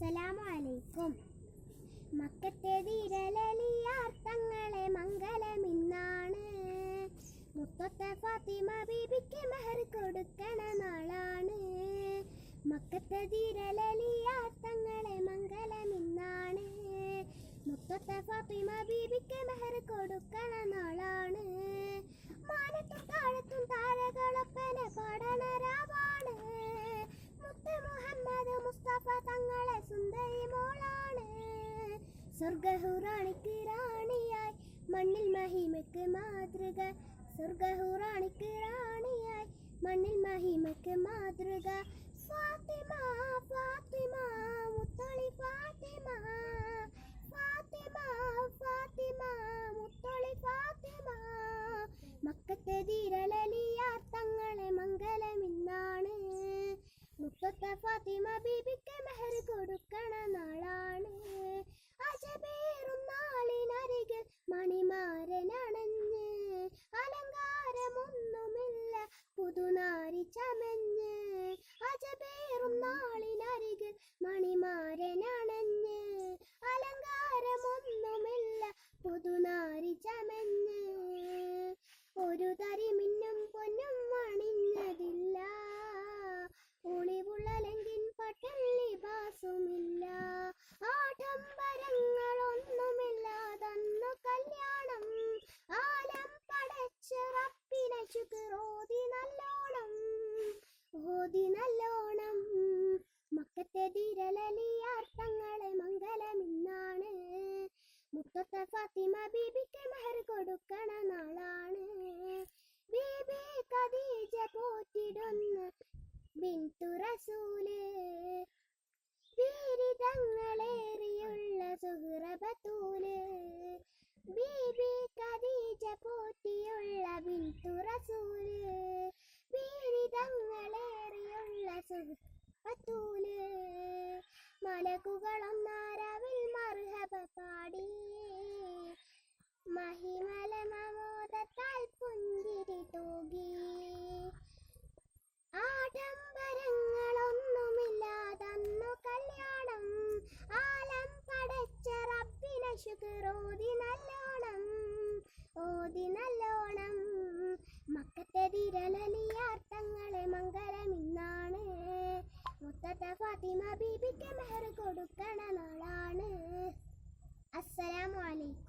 അസ്സലാമു അലൈക്കും മക്കത്തെ ധീരലിയാർത്തങ്ങളെ മംഗലമിന്നാണ്. മുത്തത്തെ ഫാത്തിമ ബീബിക്ക് മെഹർ കൊടുക്കണ നാളാണ്. മക്കത്തെ ധീരലിയാർത്തങ്ങളെ മംഗലമിന്നാണ്. മുത്തത്തെ ഫാത്തിമ ബീബിക്ക് മെഹർ കൊടുക്കണ നാളാണ് സ്വർഗഹുറാണിക്ക് റാണിയായി. മണ്ണിൽ മഹിമയ്ക്ക് മാതൃക. സ്വർഗഹുറാണിക്ക് റാണിയായി. മണ്ണിൽ മഹിമയ്ക്ക് മാതൃക. ഫാത്തിമ ഫാത്തിമ മുത്തളി ഫാത്തിമ. ഫാത്തിമ ഫാത്തിമ മുത്തളി ഫാത്തിമ. മക്കത്തെ ധീരലിയാർ തങ്ങളെ മംഗലമിന്നാണ്. മുത്തത്തെ ഫാത്തിമ ബീബിക്ക് മെഹർ കൊടുക്കണ നാളാണ്. Acı bir ഓതി നല്ലോണം. മക്കത്തെ ധീരലിയാർ തങ്ങളെ മംഗലമിന്നാണ്. മുത്തത്തെ ഫാത്തിമ ബീബിക്ക് മെഹർ കൊടുക്കണ നാളാണ്. ബീബി ഖദീജ പോറ്റിടുന്ന ബിന്തു റസൂൽ ബീരിതങ്ങളേറിയുള്ള സുഹൃബത്തൂൽ. ബീബി ഖദീജ പോറ്റിയുള്ള ബിന്തു റസൂൽ ബീരിതങ്ങളേറിയുള്ള സുഹൃബത്തൂൽ മലകുകളൊന്നാരവിൽ മർഹബ പാടി. മഹിമല മമോദത്താൽ പുഞ്ചിരി തൂകി. ആഡംബരങ്ങളൊന്നുമില്ലാതന്നു കല്യാണം. ആലം പടച്ച റബ്ബിനെ ശുക്രോതി നല്ലോണം. ഓതി നല്ലോണം ഫാത്തിമ ബീബിക്ക് മെഹർ കൊടുക്കണ നാളാണ്. അസ്സലാമു അലൈക്കും.